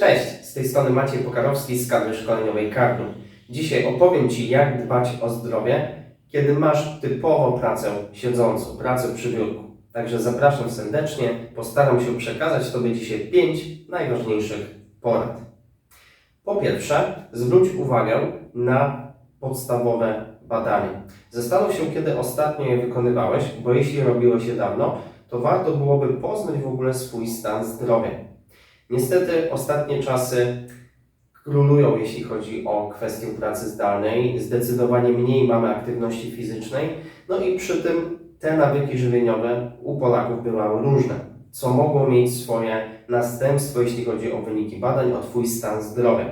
Cześć, z tej strony Maciej Pokarowski z kadry szkoleniowej Kardu. Dzisiaj opowiem Ci, jak dbać o zdrowie, kiedy masz typowo pracę siedzącą, pracę przy biurku. Także zapraszam serdecznie, postaram się przekazać Tobie dzisiaj pięć najważniejszych porad. Po pierwsze, zwróć uwagę na podstawowe badania. Zastanów się, kiedy ostatnio je wykonywałeś, bo jeśli robiłeś je dawno, to warto byłoby poznać w ogóle swój stan zdrowia. Niestety ostatnie czasy królują, jeśli chodzi o kwestię pracy zdalnej. Zdecydowanie mniej mamy aktywności fizycznej, no i przy tym te nawyki żywieniowe u Polaków bywały różne, co mogło mieć swoje następstwo, jeśli chodzi o wyniki badań, o Twój stan zdrowia.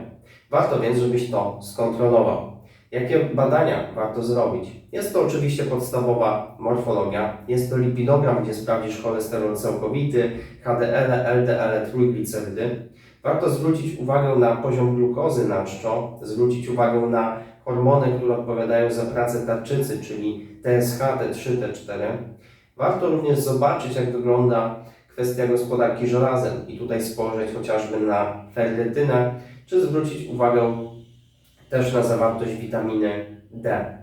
Warto więc, żebyś to skontrolował. Jakie badania warto zrobić? Jest to oczywiście podstawowa morfologia, jest to lipidogram, gdzie sprawdzisz cholesterol całkowity, HDL, LDL, trójglicerydy. Warto zwrócić uwagę na poziom glukozy na czczo, zwrócić uwagę na hormony, które odpowiadają za pracę tarczycy, czyli TSH, T3, T4. Warto również zobaczyć, jak wygląda kwestia gospodarki żelazem i tutaj spojrzeć chociażby na ferrytynę, czy zwrócić uwagę też na zawartość witaminy D.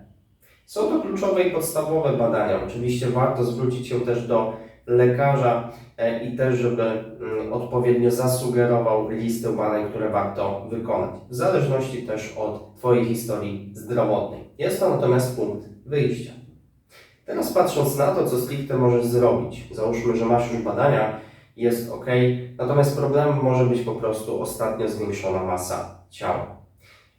Są to kluczowe i podstawowe badania. Oczywiście warto zwrócić się też do lekarza e, i też, żeby mm, odpowiednio zasugerował listę badań, które warto wykonać, w zależności też od Twojej historii zdrowotnej. Jest to natomiast punkt wyjścia. Teraz patrząc na to, co stricte możesz zrobić, załóżmy, że masz już badania, jest ok, natomiast problemem może być po prostu ostatnio zwiększona masa ciała.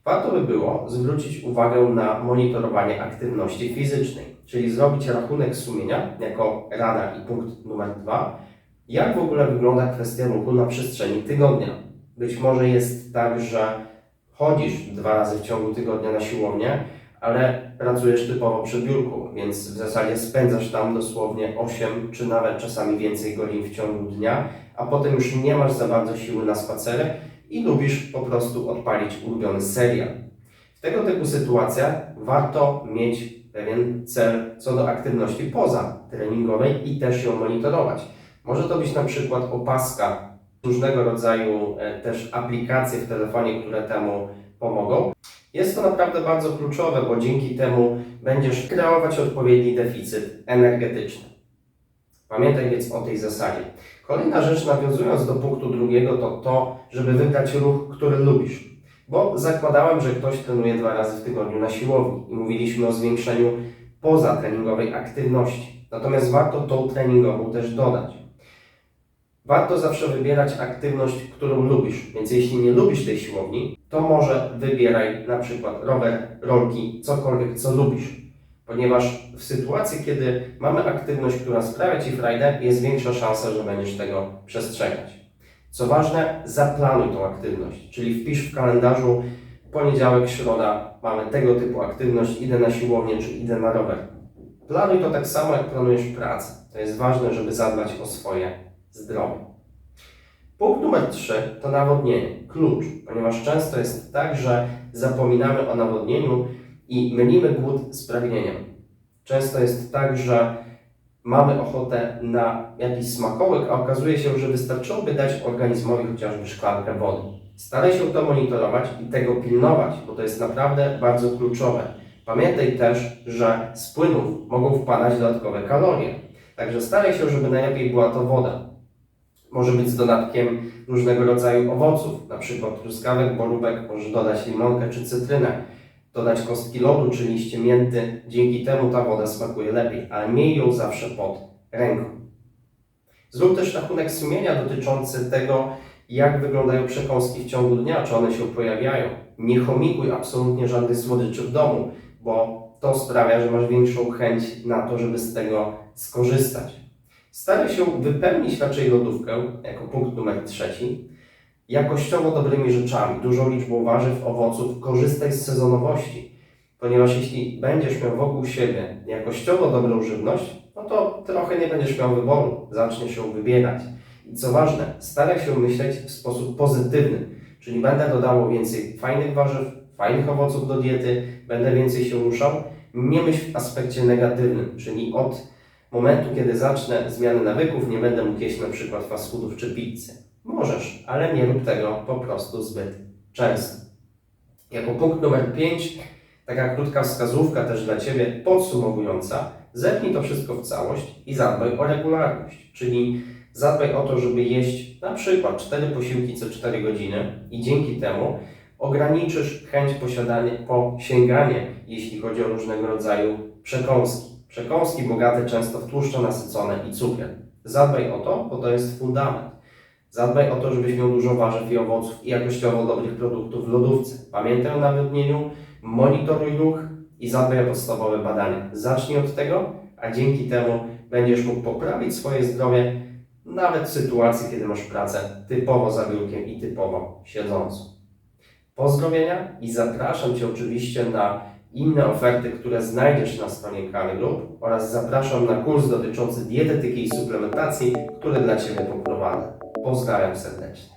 Warto by było zwrócić uwagę na monitorowanie aktywności fizycznej, czyli zrobić rachunek sumienia jako rada i punkt numer dwa, jak w ogóle wygląda kwestia ruchu na przestrzeni tygodnia. Być może jest tak, że chodzisz dwa razy w ciągu tygodnia na siłownię, ale pracujesz typowo przy biurku, więc w zasadzie spędzasz tam dosłownie 8 czy nawet czasami więcej godzin w ciągu dnia, a potem już nie masz za bardzo siły na spacery i lubisz po prostu odpalić ulubiony serial. W tego typu sytuacjach warto mieć pewien cel co do aktywności poza treningowej i też ją monitorować. Może to być na przykład opaska, różnego rodzaju e, też aplikacje w telefonie, które temu pomogą. Jest to naprawdę bardzo kluczowe, bo dzięki temu będziesz kreować odpowiedni deficyt energetyczny. Pamiętaj więc o tej zasadzie. Kolejna rzecz, nawiązując do punktu drugiego, to to, żeby wybrać ruch, który lubisz. Bo zakładałem, że ktoś trenuje dwa razy w tygodniu na siłowni i mówiliśmy o zwiększeniu pozatreningowej aktywności. Natomiast warto tą treningową też dodać. Warto zawsze wybierać aktywność, którą lubisz. Więc jeśli nie lubisz tej siłowni, to może wybieraj na przykład rower, rolki, cokolwiek, co lubisz. Ponieważ w sytuacji, kiedy mamy aktywność, która sprawia Ci frajdę, jest większa szansa, że będziesz tego przestrzegać. Co ważne, zaplanuj tą aktywność, czyli wpisz w kalendarzu poniedziałek, środa, mamy tego typu aktywność, idę na siłownię czy idę na rower. Planuj to tak samo, jak planujesz pracę. To jest ważne, żeby zadbać o swoje zdrowie. Punkt numer 3 to nawodnienie, klucz, ponieważ często jest tak, że zapominamy o nawodnieniu i mylimy głód z pragnieniem. Często jest tak, że mamy ochotę na jakiś smakołyk, a okazuje się, że wystarczyłoby dać organizmowi chociażby szklankę wody. Staraj się to monitorować i tego pilnować, bo to jest naprawdę bardzo kluczowe. Pamiętaj też, że z płynów mogą wpadać dodatkowe kalorie. Także staraj się, żeby najlepiej była to woda. Może być z dodatkiem różnego rodzaju owoców, przykład truskawek, borówek, możesz dodać limonkę czy cytrynę dodać kostki lodu czy liście mięty. Dzięki temu ta woda smakuje lepiej, ale miej ją zawsze pod ręką. Zrób też rachunek sumienia dotyczący tego, jak wyglądają przekąski w ciągu dnia, czy one się pojawiają. Nie chomikuj absolutnie żadnych słodyczy w domu, bo to sprawia, że masz większą chęć na to, żeby z tego skorzystać. Staraj się wypełnić raczej lodówkę, jako punkt numer trzeci, jakościowo dobrymi rzeczami, dużą liczbą warzyw, owoców, korzystaj z sezonowości, ponieważ jeśli będziesz miał wokół siebie jakościowo dobrą żywność, no to trochę nie będziesz miał wyboru, zaczniesz ją wybierać. I co ważne, staraj się myśleć w sposób pozytywny, czyli będę dodawał więcej fajnych warzyw, fajnych owoców do diety, będę więcej się ruszał, nie myśl w aspekcie negatywnym, czyli od momentu, kiedy zacznę zmiany nawyków, nie będę mógł jeść na przykład fast foodów czy pizzy Możesz, ale nie rób tego po prostu zbyt często. Jako punkt numer 5, taka krótka wskazówka też dla Ciebie podsumowująca, zepnij to wszystko w całość i zadbaj o regularność, czyli zadbaj o to, żeby jeść na przykład 4 posiłki co 4 godziny i dzięki temu ograniczysz chęć posiadania, jeśli chodzi o różnego rodzaju przekąski. Przekąski bogate często w tłuszcze nasycone i cukier. Zadbaj o to, bo to jest fundament. Zadbaj o to, żebyś miał dużo warzyw i owoców i jakościowo dobrych produktów w lodówce. Pamiętaj o nawodnieniu, monitoruj ruch i zadbaj o podstawowe badania. Zacznij od tego, a dzięki temu będziesz mógł poprawić swoje zdrowie nawet w sytuacji, kiedy masz pracę typowo za biurkiem i typowo siedzącą. Pozdrowienia i zapraszam Cię oczywiście na inne oferty, które znajdziesz na stronie Kary Group oraz zapraszam na kurs dotyczący dietetyki i suplementacji, który dla Ciebie poprowadzę. Pozdrawiam serdecznie.